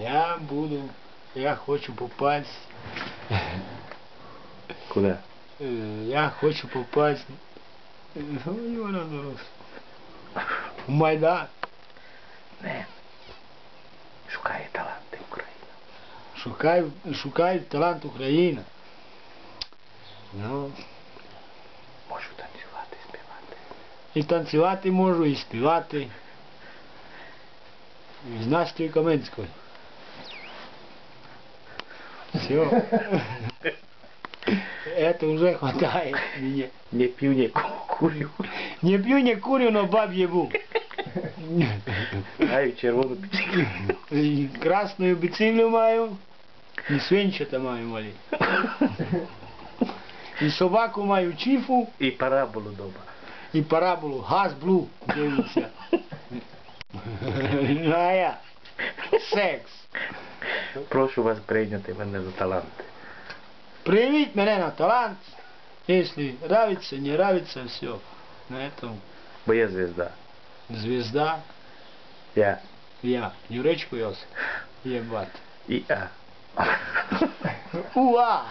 Я буду, я хочу попасть, Куда? э, я хочу попасть, ну, в Майдан. Не. Шукає таланти України. Шукаю, шукаю талант України. Ну, Можу танцювати, співати. і танцювати можу, і співати. З Настею Каменською. Все. Это уже хватает мне. Не п'ю, не курю. Не пью, не курю, но баб ебу. Маю червону. И красную бицилю маю, и свинчата маю мали. И собаку маю чифу, І параболу дома. и параболу газ блу дивиться. А я секс. Прошу вас прийняти мене за таланти. Привить меня на талант. Если нравится, не нравится, все. На этом Бо я звізда. звезда, Я я, Юречку Йосип, ебать. і А. Уа!